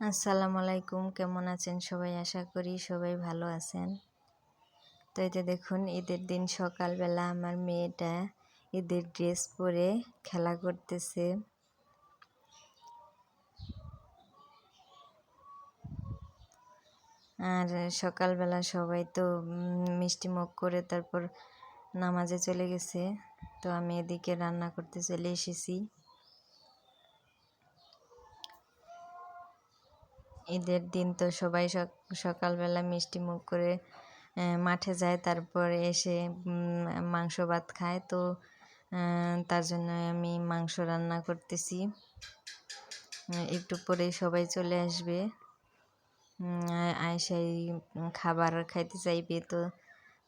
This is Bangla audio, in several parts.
আসসালামু আলাইকুম, কেমন আছেন সবাই? আশা করি সবাই ভালো আছেন। তো এতে দেখুন, ঈদের দিন সকালবেলা আমার মেয়েটা ঈদের ড্রেস পরে খেলা করতেছে। আর সকালবেলা সবাই তো মিষ্টি মুখ করে তারপর নামাজে চলে গেছে। তো আমি এদিকে রান্না করতে চলে এসেছি। ঈদের দিন তো সবাই সকালবেলা মিষ্টি মুখ করে মাঠে যায়, তারপর এসে মাংস ভাত খায়। তো তার জন্য আমি মাংস রান্না করতেছি। একটু পরে সবাই চলে আসবে। আয়সাই খাবার খাইতে চাইবে, তো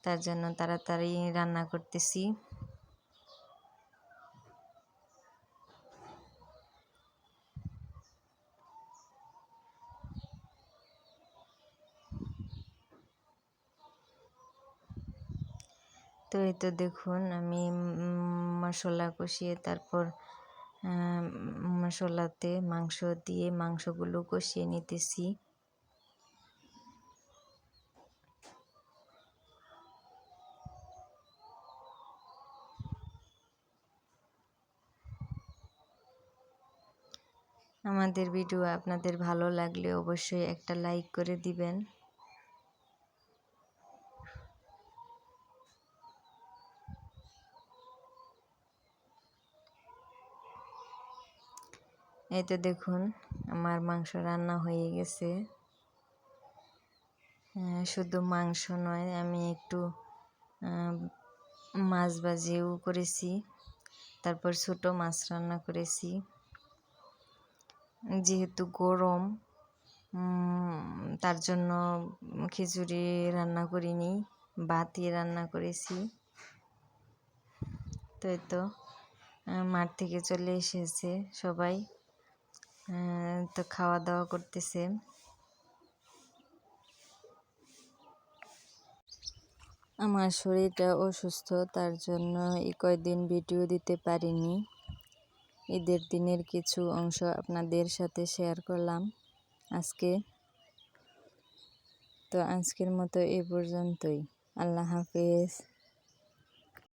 তার জন্য তাড়াতাড়ি রান্না করতেছি। তো এই তো দেখুন, আমি মশলা কষিয়ে তারপর মশলাতে মাংস দিয়ে মাংসগুলো কষিয়ে নিতেছি। আমাদের ভিডিও আপনাদের ভালো লাগলে অবশ্যই একটা লাইক করে দিবেন। এই তো দেখুন, আমার মাংস রান্না হয়ে গেছে। শুধু মাংস নয়, আমি একটু মাছ ভাজিও করেছি, তারপর ছোটো মাছ রান্না করেছি। যেহেতু গরম তার জন্য খিচুড়ি রান্না করিনি, ভাতই রান্না করেছি। তো তো মাঠ থেকে চলে এসেছে সবাই। তো খাওয়া দাওয়া করতেছে। আমার শরীরটা অসুস্থ, তার জন্য এই কয়দিন ভিডিও দিতে পারিনি। ঈদের দিনের কিছু অংশ আপনাদের সাথে শেয়ার করলাম আজকে। তো আজকের মতো এ পর্যন্তই। আল্লাহ হাফেজ।